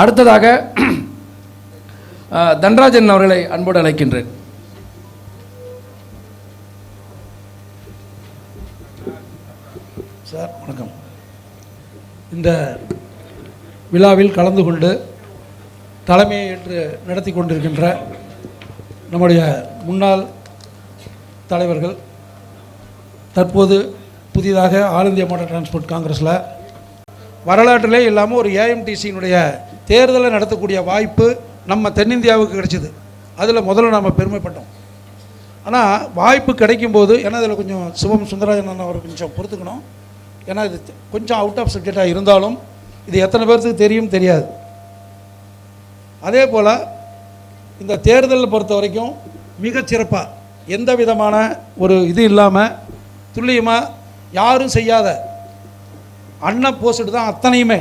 அடுத்ததாக தன்ராஜன் அவர்களை அன்போடு அழைக்கின்றேன். சார் வணக்கம். இந்த விழாவில் கலந்து கொண்டு தலைமையை ஏற்று நடத்தி கொண்டிருக்கின்ற நம்முடைய முன்னாள் தலைவர்கள் தற்போது புதிதாக ஆல் இந்தியா மோட்டார் டிரான்ஸ்போர்ட் காங்கிரஸில் வரலாற்றிலே இல்லாமல் ஒரு ஏஎம்டிசியினுடைய தேர்தலை நடத்தக்கூடிய வாய்ப்பு நம்ம தென்னிந்தியாவுக்கு கிடைச்சிது. அதில் முதல்ல நம்ம பெருமைப்பட்டோம். ஆனால் வாய்ப்பு கிடைக்கும்போது ஏன்னா இதில் கொஞ்சம் சிவம் சுந்தரராஜன் அவர் கொஞ்சம் பொறுத்துக்கணும். ஏன்னா இது கொஞ்சம் அவுட் ஆஃப் சப்ஜெக்டாக இருந்தாலும் இது எத்தனை பேர்த்துக்கு தெரியும் தெரியாது. அதே போல் இந்த தேர்தலை பொறுத்த வரைக்கும் மிகச்சிறப்பாக எந்த விதமான ஒரு இது இல்லாமல் துல்லியமாக யாரும் செய்யாத அண்ணன் போஸ்ட்டு தான் அத்தனையுமே.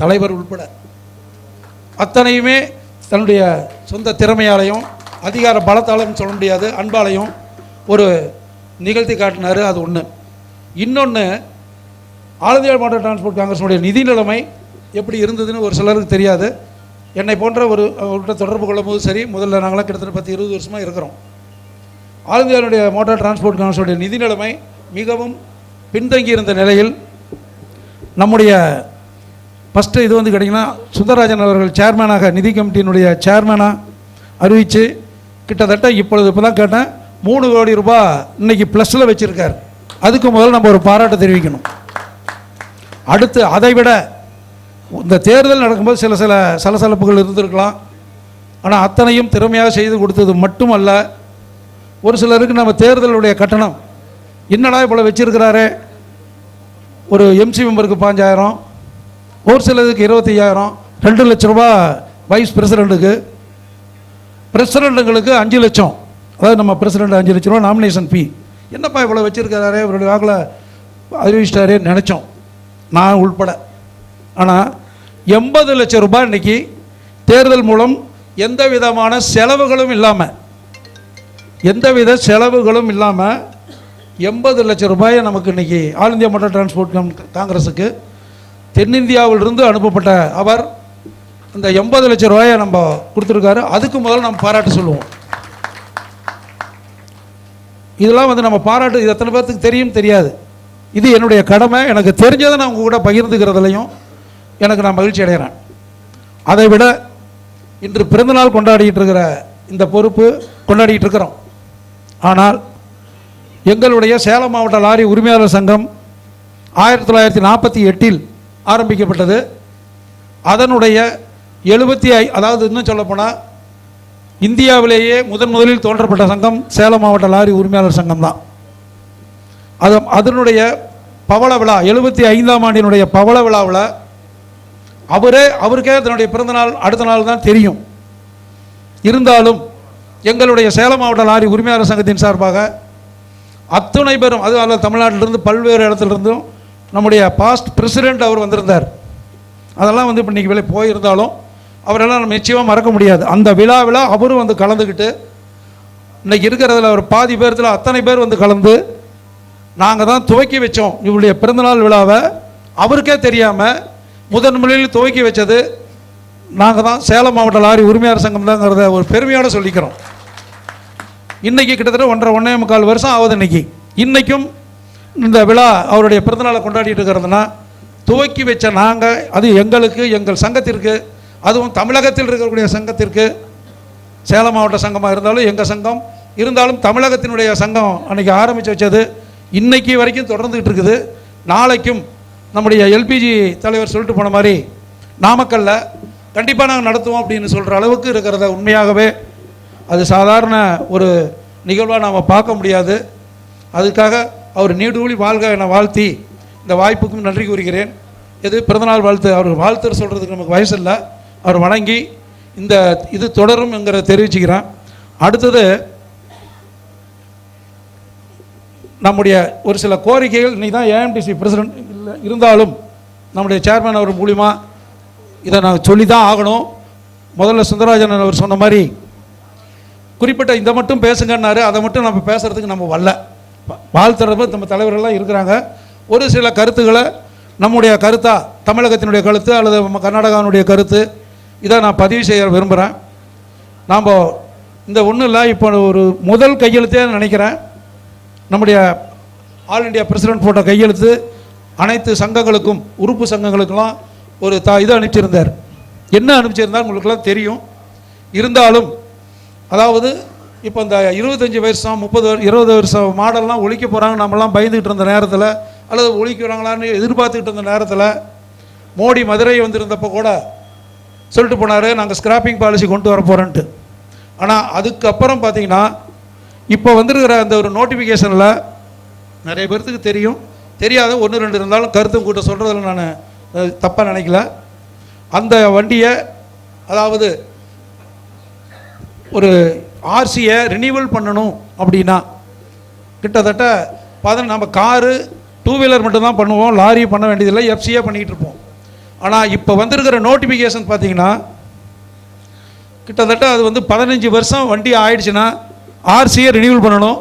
தலைவர் உள்பட அத்தனையுமே தன்னுடைய சொந்த திறமையாலையும் அதிகார பலத்தாலும் சொல்ல முடியாது. அன்பாலையும் ஒரு நிகழ்த்தி காட்டினார் அது ஒன்று இன்னொன்று ஆல் மாவட்ட டிரான்ஸ்போர்ட் காங்கிரஸினுடைய நிதி நிலைமை எப்படி இருந்ததுன்னு ஒரு சிலருக்கு தெரியாது. என்னை போன்ற ஒரு அவர்கிட்ட தொடர்பு கொள்ளும் போது சரி முதல்ல நாங்களாம் கிட்டத்தட்ட பத்து இருபது வருஷமாக இருக்கிறோம். ஆல் இந்தியாவுடைய மோட்டார் டிரான்ஸ்போர்ட் காங்கிரஸுடைய நிதி நிலைமை மிகவும் பின்தங்கி இருந்த நிலையில் நம்முடைய ஃபஸ்ட்டு இது வந்து கேட்டிங்கன்னா சுந்தரராஜன் அவர்கள் சேர்மேனாக நிதி கமிட்டியினுடைய சேர்மேனாக அறிவித்து கிட்டத்தட்ட இப்பொழுது இப்போ தான் கேட்டேன் மூணு கோடி ரூபாய் இன்றைக்கி ப்ளஸில் வச்சுருக்கார். அதுக்கு முதல்ல நம்ம ஒரு பாராட்டை தெரிவிக்கணும். அடுத்து அதை விட இந்த தேர்தல் நடக்கும்போது சில சில சலசலப்புகள் இருந்திருக்கலாம். ஆனால் அத்தனையும் திறமையாக செய்து கொடுத்தது மட்டுமல்ல ஒரு சிலருக்கு நம்ம தேர்தலுடைய கட்டணம் என்னடா இவ்வளோ வச்சிருக்கிறாரே? ஒரு எம்சி மெம்பருக்கு பாஞ்சாயிரம் ஒரு சிலருக்கு இருபத்தையாயிரம் ரெண்டு லட்ச ரூபா வைஸ் பிரசிடெண்ட்டுக்கு பிரசிடெண்ட்டுங்களுக்கு அஞ்சு லட்சம். அதாவது நம்ம பிரசிடெண்ட் அஞ்சு லட்ச ரூபா நாமினேஷன் ஃபீ என்னப்பா இவ்வளோ வச்சுருக்காரு இவருடைய வாக்கில் அறிவிச்சிட்டாரே நினச்சோம். நான் உள்பட. ஆனால் எண்பது லட்சம் ரூபாய் இன்னைக்கு தேர்தல் மூலம் எந்த விதமான செலவுகளும் இல்லாமல் எந்தவித செலவுகளும் இல்லாமல் எண்பது லட்சம் ரூபாயை நமக்கு இன்றைக்கி ஆல் இந்தியா மோட்டார் டிரான்ஸ்போர்ட் காங்கிரஸுக்கு தென்னிந்தியாவிலிருந்து அனுப்பப்பட்ட அவர் இந்த எண்பது லட்சம் ரூபாயை நம்ம கொடுத்துருக்காரு. அதுக்கு முதல்ல நம்ம பாராட்டு சொல்லுவோம். இதெல்லாம் வந்து நம்ம பாராட்டு இது எத்தனை பேர்த்துக்கு தெரியும் தெரியாது. இது என்னுடைய கடமை எனக்கு தெரிஞ்சதை நான் உங்கள் கூட பகிர்ந்துக்கிறதுலையும் எனக்கு நான் மகிழ்ச்சி அடைகிறேன். அதை விட இன்று பிறந்தநாள் கொண்டாடிட்டு இருக்கிற இந்த பொறுப்பு கொண்டாடிட்டு இருக்கிறோம். ஆனால் எங்களுடைய சேலம் மாவட்ட லாரி உரிமையாளர் சங்கம் ஆயிரத்தி தொள்ளாயிரத்தி நாற்பத்தி எட்டில் ஆரம்பிக்கப்பட்டது. அதனுடைய எழுபத்தி ஐ அதாவது இன்னும் சொல்லப்போனால் இந்தியாவிலேயே முதன் முதலில் தோன்றப்பட்ட சங்கம் சேலம் மாவட்ட லாரி உரிமையாளர் சங்கம் தான். அது அதனுடைய பவள விழா எழுபத்தி ஐந்தாம் ஆண்டினுடைய பவள விழாவில் அவரே அவருக்கே தன்னுடைய பிறந்தநாள் அடுத்த நாள் தான் தெரியும். இருந்தாலும் எங்களுடைய சேலம் மாவட்ட லாரி உரிமையாளர் சங்கத்தின் சார்பாக அத்துணை பெரும் அது அல்ல தமிழ்நாட்டிலிருந்து பல்வேறு இடத்துலேருந்தும் நம்முடைய பாஸ்ட் பிரசிடெண்ட் அவர் வந்திருந்தார். அதெல்லாம் வந்து இப்போ இன்றைக்கி விலை போயிருந்தாலும் அவரெல்லாம் நம்ம நிச்சயமாக மறக்க முடியாது. அந்த விழாவில் அவரும் வந்து கலந்துக்கிட்டு இன்றைக்கி இருக்கிறதுல ஒரு பாதி பேர்த்தில் அத்தனை பேர் வந்து கலந்து நாங்கள் தான் துவக்கி வச்சோம். இவருடைய பிறந்தநாள் விழாவை அவருக்கே தெரியாமல் முதன்முறையில் துவக்கி வச்சது நாங்கள் தான். சேலம் மாவட்ட லாரி உரிமையாளர் சங்கம் தாங்கிறத ஒரு பெருமையோடு சொல்லிக்கிறோம். இன்றைக்கி கிட்டத்தட்ட ஒன்றரை ஒன்றே முக்கால் வருஷம் ஆகுது இன்றைக்கி இன்றைக்கும் இந்த விழா அவருடைய பிறந்தநாளை கொண்டாடிட்டு இருக்கிறதுனா துவக்கி வச்ச நாங்கள் அது எங்களுக்கு எங்கள் சங்கத்திற்கு அதுவும் தமிழகத்தில் இருக்கக்கூடிய சங்கத்திற்கு சேலம் மாவட்ட சங்கமாக இருந்தாலும் எங்கள் சங்கம் இருந்தாலும் தமிழகத்தினுடைய சங்கம் அன்னைக்கு ஆரம்பித்து வச்சது இன்னைக்கு வரைக்கும் தொடர்ந்துகிட்டு இருக்குது. நாளைக்கும் நம்முடைய எல்பிஜி தலைவர் சொல்லிட்டு போன மாதிரி நாமக்கல்ல கண்டிப்பாக நாங்கள் நடத்துவோம் அப்படின்னு சொல்கிற அளவுக்கு இருக்கிறத உண்மையாகவே அது சாதாரண ஒரு நிகழ்வாக நாம் பார்க்க முடியாது. அதுக்காக அவர் நீடூழி வாழ்க என வாழ்த்தி இந்த வாய்ப்புக்கும் நன்றி கூறுகிறேன். எது பிறந்தநாள் வாழ்த்து அவர் வாழ்த்து சொல்கிறதுக்கு நமக்கு வயசு இல்லை அவர் வணங்கி இந்த இது தொடரும் என்கிறத தெரிவிச்சுக்கிறேன். அடுத்தது நம்முடைய ஒரு சில கோரிக்கைகள் நீ தான் ஏஎம்டிசி பிரசிடென்ட் இல்லை இருந்தாலும் நம்முடைய சேர்மன் அவர் மூலிமா இதை நான் சொல்லி தான் ஆகணும். முதல்ல சுந்தரராஜன் அவர் சொன்ன மாதிரி குறிப்பிட்ட இதை மட்டும் பேசுங்கன்னாரு அதை மட்டும் நம்ம பேசுகிறதுக்கு நம்ம வரல. வாழ்த்துறப்ப நம்ம தலைவர்கள்லாம் இருக்கிறாங்க. ஒரு சில கருத்துக்களை நம்முடைய கருத்தா தமிழகத்தினுடைய கருத்து அல்லது நம்ம கர்நாடகாவினுடைய கருத்து இதை நான் பதிவு செய்ய விரும்புகிறேன் நாம் இந்த ஒன்றும் இல்லை இப்போ ஒரு முதல் கையெழுத்தே நினைக்கிறேன். நம்முடைய ஆல் இந்தியா பிரசிடென்ட் போட்ட கையெழுத்து அனைத்து சங்கங்களுக்கும் உறுப்பு சங்கங்களுக்கெல்லாம் ஒரு த இதை அனுப்பிச்சிருந்தார். என்ன அனுப்பிச்சிருந்தார் உங்களுக்கெல்லாம் தெரியும். இருந்தாலும் அதாவது இப்போ இந்த இருபத்தஞ்சி வருஷம் முப்பது இருபது வருஷம் மாடல்லாம் ஒழிக்க போகிறாங்க நம்மலாம் பயந்துக்கிட்டு இருந்த நேரத்தில் அல்லது ஒழிக்கிறாங்களான்னு எதிர்பார்த்துக்கிட்டு இருந்த நேரத்தில் மோடி மதுரை வந்திருந்தப்போ கூட சொல்லிட்டு போனார் நாங்கள் ஸ்கிராப்பிங் பாலிசி கொண்டு வர போகிறோன்ட்டு ஆனால் அதுக்கப்புறம் பார்த்தீங்கன்னா இப்போ வந்திருக்கிற அந்த ஒரு நோட்டிஃபிகேஷனில் நிறைய பேர்த்துக்கு தெரியும். தெரியாத ஒன்று ரெண்டு இருந்தாலும் கருத்தும் கூட்ட சொல்கிறதில் நான் தப்பாக நினைக்கல. அந்த வண்டியை அதாவது ஒரு ஆர்சியை ரினியூவல் பண்ணணும் அப்படின்னா கிட்டத்தட்ட பதின நம்ம காரு டூ வீலர் மட்டும்தான் பண்ணுவோம் லாரி பண்ண வேண்டியதில்லை எஃப்சியே பண்ணிகிட்டு இருப்போம். ஆனால் இப்போ வந்திருக்கிற நோட்டிஃபிகேஷன் பார்த்தீங்கன்னா கிட்டத்தட்ட அது வந்து பதினஞ்சு வருஷம் வண்டி ஆயிடுச்சுன்னா ஆர்சியை ரினியூவல் பண்ணணும்.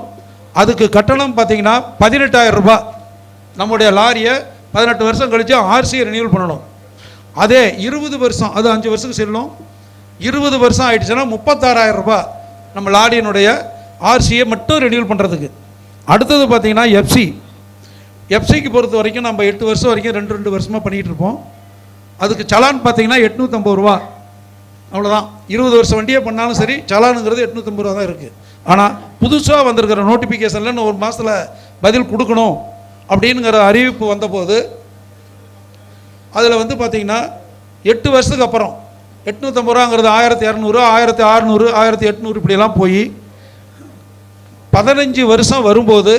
அதுக்கு கட்டணம் பார்த்தீங்கன்னா பதினெட்டாயிரம் ரூபாய். நம்முடைய லாரியை பதினெட்டு வருஷம் கழித்து ஆர்சியை ரினியூவல் பண்ணணும். அதே இருபது வருஷம் அது அஞ்சு வருஷத்துக்கு செல்லும். இருபது வருஷம் ஆயிடுச்சுன்னா முப்பத்தாறாயிரம் ரூபாய். நம்ம லாடியனுடைய ஆர்சியை மட்டும் ரெடியூல் பண்ணுறதுக்கு அடுத்தது பார்த்தீங்கன்னா எஃப்சி எஃப்சிக்கு பொறுத்த வரைக்கும் நம்ம எட்டு வருஷம் வரைக்கும் ரெண்டு ரெண்டு வருஷமாக பண்ணிகிட்டு இருப்போம். அதுக்கு சலான் பார்த்தீங்கன்னா எட்நூற்றம்பது ரூபா. அவ்வளோதான் இருபது வருஷம் வண்டியே பண்ணாலும் சரி சலானுங்கிறது எட்நூற்றம்பது ரூபா தான் இருக்குது ஆனால் புதுசாக வந்திருக்கிற நோட்டிஃபிகேஷனில் ஒரு மாதத்தில் பதில் கொடுக்கணும் அப்படிங்கிற அறிவிப்பு வந்தபோது அதில் வந்து பார்த்தீங்கன்னா எட்டு வருஷத்துக்கு அப்புறம் எட்நூற்றம்பது ரூபாங்கிறது ஆயிரத்தி இரநூறு ஆயிரத்தி அறநூறு ஆயிரத்தி எட்நூறு இப்படிலாம் போய் பதினஞ்சு வருஷம் வரும்போது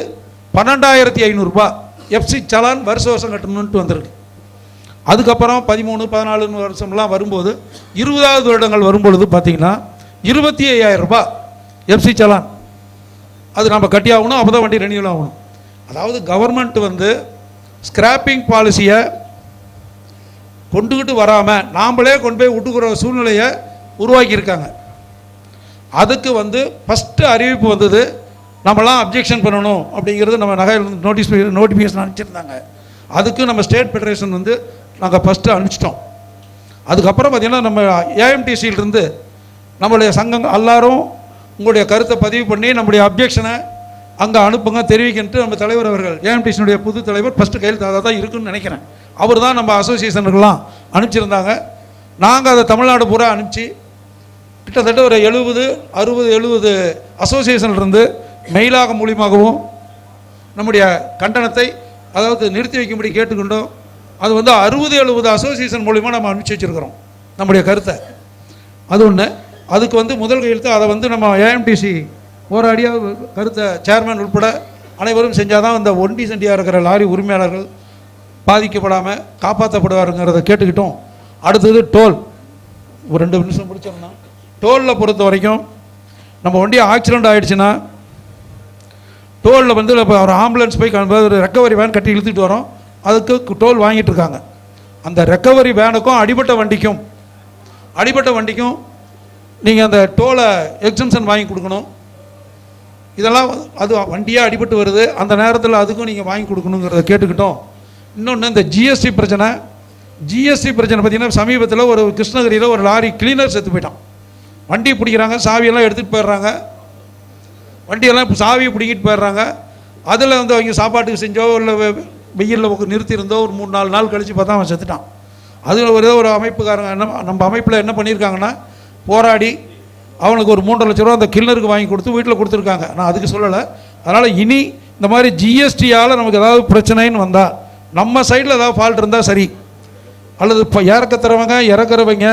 பன்னெண்டாயிரத்தி ஐநூறுரூபா எஃப்சி சலான் வருஷ வருஷம் கட்டணுன்ட்டு வந்திருக்கு. அதுக்கப்புறம் பதிமூணு பதினாலு வருஷம்லாம் வரும்போது இருபதாவது வருடங்கள் வரும்பொழுது பார்த்திங்கன்னா இருபத்தி ஐயாயிரரூபா எஃப்சி சலான் அது நம்ம கட்டி ஆகணும் அப்போ தான் வண்டி ரெனியூல் ஆகணும். அதாவது கவர்மெண்ட் வந்து ஸ்கிராப்பிங் பாலிசியை கொண்டுக்கிட்டு வராமல் நாம்ளே கொண்டு போய் விட்டுக்கிற சூழ்நிலையை உருவாக்கியிருக்காங்க. அதுக்கு வந்து ஃபஸ்ட்டு அறிவிப்பு வந்தது நம்மளாம் அப்ஜெக்ஷன் பண்ணணும் அப்படிங்கிறது நம்ம நகை நோட்டீஸ் நோட்டிஃபிகேஷன் அனுப்பிச்சிருந்தாங்க. அதுக்கு நம்ம ஸ்டேட் ஃபெடரேஷன் வந்து நாங்கள் ஃபஸ்ட்டு அனுப்பிச்சிட்டோம். அதுக்கப்புறம் பார்த்திங்கன்னா நம்ம ஏஎம்டிசியிலிருந்து நம்மளுடைய சங்கம் எல்லாரும் உங்களுடைய கருத்தை பதிவு பண்ணி நம்முடைய அப்ஜெக்ஷனை அங்கே அனுப்புங்க தெரிவிக்கின்ட்டு நம்ம தலைவர் அவர்கள் ஏஎம்டிசியினுடைய புது தலைவர் ஃபஸ்ட்டு கையெழுத்தாக தான் இருக்குன்னு நினைக்கிறேன். அவர் தான் நம்ம அசோசியேஷனுக்கெல்லாம் அனுப்பிச்சிருந்தாங்க. நாங்கள் அதை தமிழ்நாடு பூரா அனுப்பிச்சு கிட்டத்தட்ட ஒரு எழுபது அறுபது எழுபது அசோசியேஷன்லேருந்து மெயிலாக மூலியமாகவும் நம்முடைய கண்டனத்தை அதாவது நிறுத்தி வைக்கும்படி கேட்டுக்கொண்டோம். அது வந்து அறுபது எழுபது அசோசியேஷன் மூலிமா நம்ம அனுப்பிச்சி வச்சுருக்கிறோம் நம்முடைய கருத்தை. அது ஒன்று அதுக்கு வந்து முதல் கையெழுத்து அதை வந்து நம்ம ஏஎம்டிசி போராடிய கருத்தை சேர்மேன் உட்பட அனைவரும் செஞ்சால் தான் இந்த ஒண்டி சண்டியாக இருக்கிற லாரி உரிமையாளர்கள் பாதிக்கப்படாமல் காப்பாற்றப்படுவாருங்கிறத கேட்டுக்கிட்டோம். அடுத்தது டோல். ஒரு ரெண்டு நிமிஷம் முடிச்சோம்னா டோலில் பொறுத்த வரைக்கும் நம்ம வண்டி ஆக்சிடெண்ட் ஆகிடுச்சுன்னா டோலில் வந்து இப்போ ஒரு ஆம்புலன்ஸ் போய் ஒரு ரெக்கவரி வேன் கட்டி இழுத்துட்டு வரோம். அதுக்கு டோல் வாங்கிட்டு இருக்காங்க. அந்த ரெக்கவரி வேனுக்கும் அடிபட்ட வண்டிக்கும் அடிபட்ட வண்டிக்கும் நீங்கள் அந்த டோலை எக்ஸம்ஷன் வாங்கி கொடுக்கணும். இதெல்லாம் அது வண்டியாக அடிபட்டு வருது. அந்த நேரத்தில் அதுக்கும் நீங்கள் வாங்கி கொடுக்கணுங்கிறத கேட்டுக்கிட்டோம். இன்னொன்று இந்த ஜிஎஸ்டி பிரச்சனை. ஜிஎஸ்டி பிரச்சனை பார்த்தீங்கன்னா சமீபத்தில் ஒரு கிருஷ்ணகிரியில் ஒரு லாரி கிளீனர் செத்து போயிட்டான். வண்டி பிடிக்கிறாங்க சாவியெல்லாம் எடுத்துகிட்டு போயிடுறாங்க. வண்டியெல்லாம் இப்போ சாவியை பிடிங்கிட்டு போயிடுறாங்க. அதில் வந்து அவங்க சாப்பாட்டுக்கு செஞ்சோ இல்லை வெயிலில் நிறுத்தியிருந்தோ ஒரு மூணு நாலு நாள் கழித்து பார்த்தா அவன் செத்துட்டான். அதில் ஒரே ஒரு அமைப்புக்காரங்க என்ன நம்ம அமைப்பில் என்ன பண்ணியிருக்காங்கன்னா போராடி அவனுக்கு ஒரு மூன்றரை லட்ச ரூபா அந்த கில்லருக்கு வாங்கி கொடுத்து வீட்டில் கொடுத்துருக்காங்க. நான் அதுக்கு சொல்லலை. அதனால் இனி இந்த மாதிரி ஜிஎஸ்டியால் நமக்கு ஏதாவது பிரச்சனைன்னு வந்தால் நம்ம சைடில் ஏதாவது ஃபால்ட் இருந்தால் சரி. அல்லது இப்போ இறக்கத்துறவங்க இறக்குறவங்க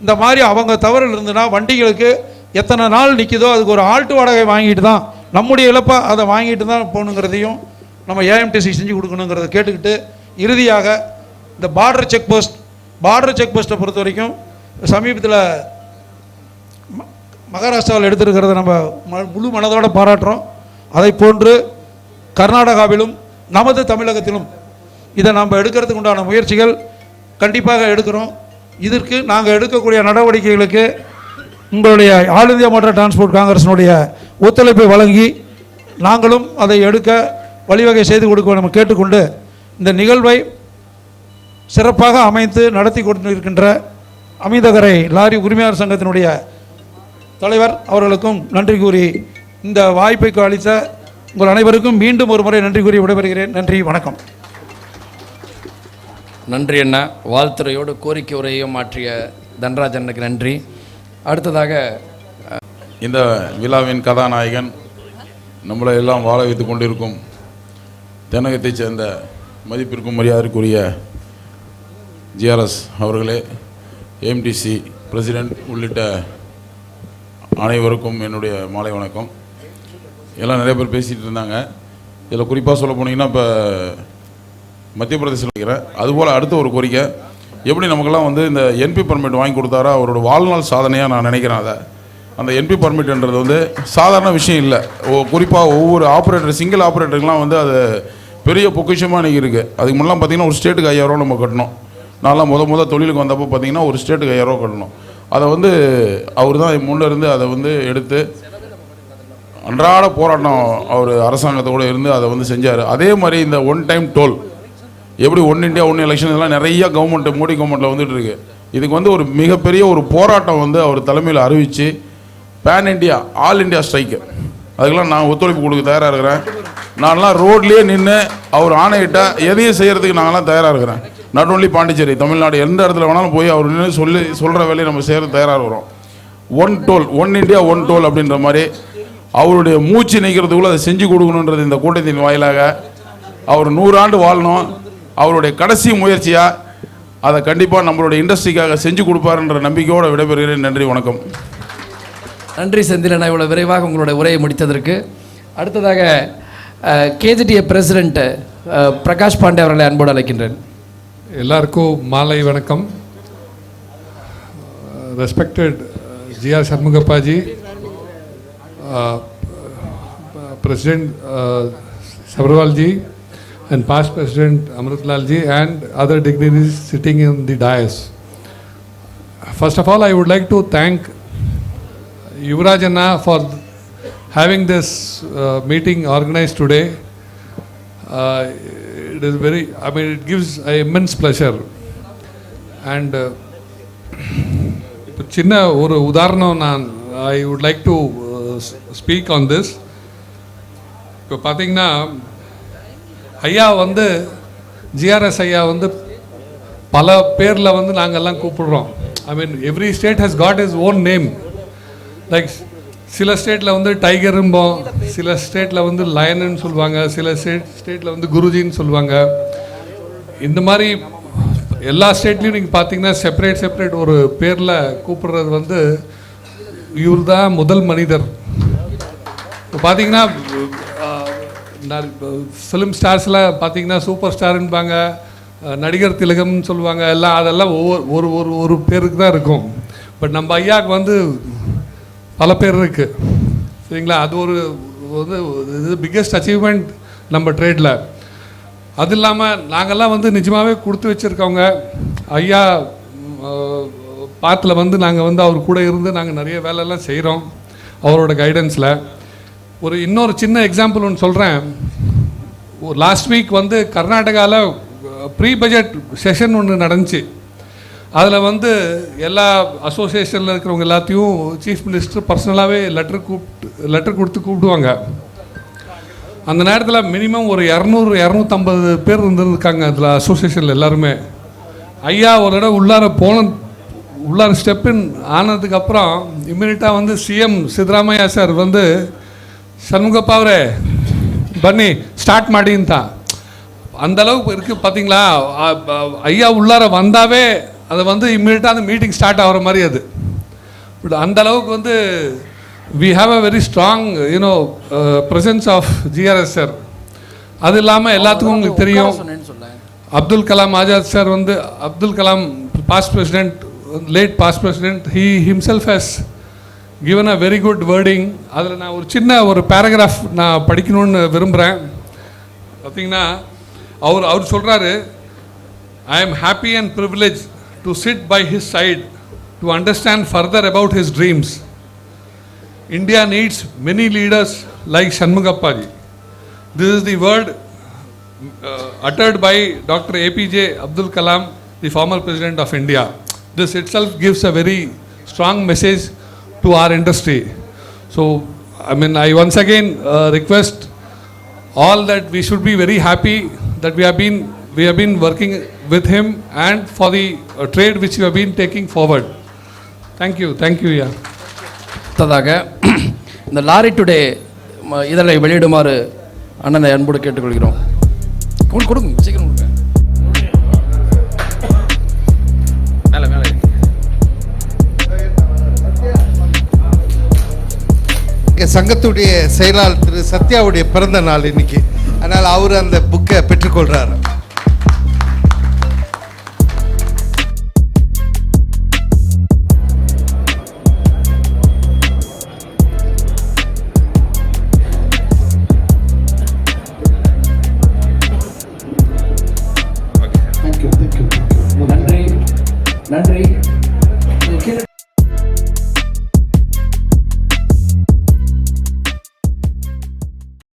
இந்த மாதிரி அவங்க தவறு இருந்துன்னா வண்டிகளுக்கு எத்தனை நாள் நிற்குதோ அதுக்கு ஒரு ஆல்ட்டு வாடகை வாங்கிட்டு தான் நம்முடைய இழப்பை அதை வாங்கிட்டு தான் போகணுங்கிறதையும் நம்ம ஏஎம்டிசி செஞ்சு கொடுக்கணுங்கிறத கேட்டுக்கிட்டு இறுதியாக இந்த border check post border check போஸ்ட்டை பொறுத்த வரைக்கும் சமீபத்தில் ம- மகாராஷ்டிராவில் எடுத்திருக்கிறத நம்ம ம- முழு மனதோடு பாராட்டுறோம். அதை போன்று கர்நாடகாவிலும் நமது தமிழகத்திலும் இதை நாம் எடுக்கிறதுக்கு உண்டான முயற்சிகள் கண்டிப்பாக எடுக்கிறோம். இதற்கு நாங்கள் எடுக்கக்கூடிய நடவடிக்கைகளுக்கு உங்களுடைய ஆல் இந்தியா மோட்டார் டிரான்ஸ்போர்ட் காங்கிரஸினுடைய ஒத்துழைப்பை வழங்கி நாங்களும் அதை எடுக்க வழிவகை செய்து கொடுக்க நம்ம கேட்டுக்கொண்டு இந்த நிகழ்வை சிறப்பாக அமைத்து நடத்தி கொண்டிருக்கின்ற இருக்கின்ற லாரி உரிமையாளர் சங்கத்தினுடைய தலைவர் அவர்களுக்கும் நன்றி கூறி இந்த வாய்ப்பை அளித்த உங்கள் அனைவருக்கும் மீண்டும் ஒரு முறை நன்றி கூறி விடைபெறுகிறேன். நன்றி வணக்கம். நன்றி அண்ணா. வாழ்த்துறையோடு கோரிக்கை உரையும் மாற்றிய தன்ராஜ் அண்ணனுக்கு நன்றி. அடுத்ததாக இந்த விழாவின் கதாநாயகன் நம்மளை எல்லாம் வாழ வைத்து கொண்டிருக்கும் தென்னகத்தைச் சேர்ந்த மதிப்பிற்கும் மரியாதைக்குரிய ஜிஆர்எஸ் அவர்களே எம்டிசி பிரசிடெண்ட் உள்ளிட்ட அனைவருக்கும் என்னுடைய மாலை வணக்கம். எல்லாம் நிறைய பேர் பேசிகிட்டு இருந்தாங்க. இதில் குறிப்பாக சொல்ல போனீங்கன்னா இப்போ மத்திய பிரதேசத்தில் இருக்கிறேன் அதுபோல் அடுத்த ஒரு கோரிக்கை எப்படி நமக்கெல்லாம் வந்து இந்த என்பி பர்மிட் வாங்கி கொடுத்தாரோ அவரோட வாழ்நாள் சாதனையாக நான் நினைக்கிறேன் அதை. அந்த என்பி பர்மிட்ன்றது வந்து சாதாரண விஷயம் இல்லை. ஓ குறிப்பாக ஒவ்வொரு ஆப்ரேட்டர் சிங்கிள் ஆப்ரேட்டருக்கெலாம் வந்து அது பெரிய பொக்கிஷமாக இன்றைக்கி இருக்குது அதுக்கு முன்னெல்லாம் பார்த்தீங்கன்னா ஒரு ஸ்டேட்டுக்கு ஐயாயிரம் நம்ம கட்டணும். நான்லாம் முத முத தொழிலுக்கு வந்தப்போ பார்த்தீங்கன்னா ஒரு ஸ்டேட்டுக்கு ஐயாயிரம் கட்டணும். அதை வந்து அவர் தான் முன்னே இருந்து அதை வந்து எடுத்து அன்றாட போராட்டம் அவர் அரசாங்கத்தோட இருந்து அதை வந்து செஞ்சார். அதே மாதிரி இந்த ஒன் டைம் டோல் எப்படி ஒன் இண்டியா ஒன் எலெக்ஷன் இதெல்லாம் நிறைய கவர்மெண்ட் மோடி கவர்மெண்ட்டில் வந்துட்டு இருக்கு. இதுக்கு வந்து ஒரு மிகப்பெரிய ஒரு போராட்டம் வந்து அவர் தலைமையில் அறிவித்து pan India all India strike அதுக்கெல்லாம் நான் ஒத்துழைப்பு கொடுக்க தயாராக இருக்கிறேன். நான்லாம் ரோட்லேயே நின்று அவர் ஆணையிட்ட எதையும் செய்கிறதுக்கு நாங்களாம் தயாராக இருக்கிறேன். நாட் ஓன்லி பாண்டிச்சேரி தமிழ்நாடு எந்த இடத்துல வேணாலும் போய் அவர் நின்று சொல்லி சொல்கிற வேலையை நம்ம செய்கிறது தயாராக இருக்கிறோம். One toll one India one toll அப்படின்ற மாதிரி அவருடைய மூச்சு நிற்கிறதுக்குள்ள அதை செஞ்சு கொடுக்கணுன்றது இந்த கூட்டத்தின் வாயிலாக அவர் நூறாண்டு வாழணும். அவருடைய கடைசி முயற்சியாக அதை கண்டிப்பாக நம்மளுடைய இண்டஸ்ட்ரிக்காக செஞ்சு கொடுப்பாருன்ற நம்பிக்கையோடு விடைபெறுகிறேன். நன்றி வணக்கம். நன்றி செந்தில் அண்ணா. இவ்வளோ விரைவாக உங்களுடைய உரையை முடித்ததற்கு. அடுத்ததாக கேஜிடிஏ பிரசிடென்ட் பிரகாஷ் பாண்டே அவர்களை அன்போடு அழைக்கின்றேன். எல்லாருக்கும் மாலை வணக்கம். Respected GR Shanmugappaji president சபர்வால்ஜி and past president Amritlalji and other dignitaries sitting in the dais. First of all, I would like to thank Yuvraj Anna for having this uh, meeting organized today. Uh, it is very, I mean, it gives a immense pleasure. And uh, இப்போ சின்ன ஒரு உதாரணம் நான் I would like to speak on this இப்போ பார்த்தீங்கன்னா ஐயா வந்து GRS ஐயா வந்து பல பேரில் வந்து நாங்கள்லாம் கூப்பிடுறோம். I mean every state has got its own name like சில ஸ்டேட்டில் வந்து டைகரும்போம் சில ஸ்டேட்டில் வந்து லயனுன்னு சொல்லுவாங்க சில ஸ்டேட் ஸ்டேட்டில் வந்து குருஜின்னு சொல்லுவாங்க. இந்த மாதிரி எல்லா ஸ்டேட்லேயும் நீங்கள் பார்த்தீங்கன்னா செப்பரேட் செப்பரேட் ஒரு பேரில் கூப்பிடுறது வந்து இவர் தான் முதல் மனிதர். இப்போ பார்த்தீங்கன்னா ஃபிலிம் ஸ்டார்ஸில் பார்த்தீங்கன்னா சூப்பர் ஸ்டாருன்பாங்க நடிகர் திலகம்னு சொல்லுவாங்க எல்லாம் அதெல்லாம் ஒவ்வொரு ஒரு ஒரு ஒரு பேருக்கு தான் இருக்கும். பட் நம்ம ஐயாவுக்கு வந்து பல பேர் இருக்குது சரிங்களா? அது ஒரு வந்து இது பிக்கெஸ்ட் அச்சீவ்மெண்ட் நம்ம ட்ரேடில் அது இல்லாமல் நாங்கள்லாம் வந்து நிஜமாகவே கொடுத்து வச்சுருக்கவங்க ஐயா பாத்தில் வந்து நாங்கள் வந்து அவர் கூட இருந்து நாங்கள் நிறைய வேலையெல்லாம் செய்கிறோம் அவரோட கைடன்ஸில் ஒரு இன்னொரு சின்ன எக்ஸாம்பிள் ஒன்று சொல்கிறேன் லாஸ்ட் வீக் வந்து கர்நாடகாவில் ப்ரீ பட்ஜெட் செஷன் ஒன்று நடந்துச்சு. அதில் வந்து எல்லா அசோசியேஷனில் இருக்கிறவங்க எல்லாத்தையும் சீஃப் மினிஸ்டர் பர்சனலாகவே லெட்டர் கூப்பிட்டு லெட்டர் கொடுத்து கூப்பிடுவாங்க அந்த நேரத்தில் மினிமம் ஒரு இரநூறு இரநூத்தம்பது பேர் இருந்திருக்காங்க அதில் அசோசியேஷனில் எல்லாருமே. ஐயா ஒரு தடவை உள்ளார போன உள்ளார ஸ்டெப்பின் ஆனதுக்கப்புறம் இம்மிடியட்டாக வந்து சிஎம் சித்தராமையா சார் வந்து சண்முகப்பா அவரே பன்னி ஸ்டார்ட் மாடின்னு அந்த அளவுக்கு இருக்குது பார்த்தீங்களா ஐயா உள்ளார வந்தாவே அதை வந்து இம்மிடியட்டாக அந்த மீட்டிங் ஸ்டார்ட் ஆகிற மாதிரி அது. பட் அந்த அளவுக்கு வந்து we have a very strong you know presence of GRS sir அது இல்லாமல் எல்லாத்துக்கும் உங்களுக்கு தெரியும். அப்துல் கலாம் ஆசாத் சார் வந்து Abdul Kalam past president late past president he himself has given a very good wording அதில் நான் ஒரு சின்ன ஒரு பேராகிராஃப் நான் படிக்கணும்னு விரும்புகிறேன் பார்த்தீங்கன்னா அவர் அவர் சொல்கிறாரு I am happy and privilege to sit by his side to understand further about his dreams India needs many leaders like Shanmugappaji this is the world uttered by Dr. APJ Abdul Kalam, the former president of India. This itself gives a very strong message to our industry. So, I mean, I once again uh, request all that we should be very happy that we have been we have been working with him and for the uh, trade which we have been taking forward. Thank you, thank you, yeah. அடுத்ததாக இந்த lorry today ம- இதழை வெளியிடுமாறு அண்ணனை அன்போடு கேட்டுக்கொள்கிறோம் கொடுங்க சீக்கிரம் எங்கள் சங்கத்துடைய செயலாளர் திரு சத்யாவுடைய பிறந்த நாள் இன்னைக்கு. அதனால் அவர் அந்த புக்கை பெற்றுக்கொள்கிறார்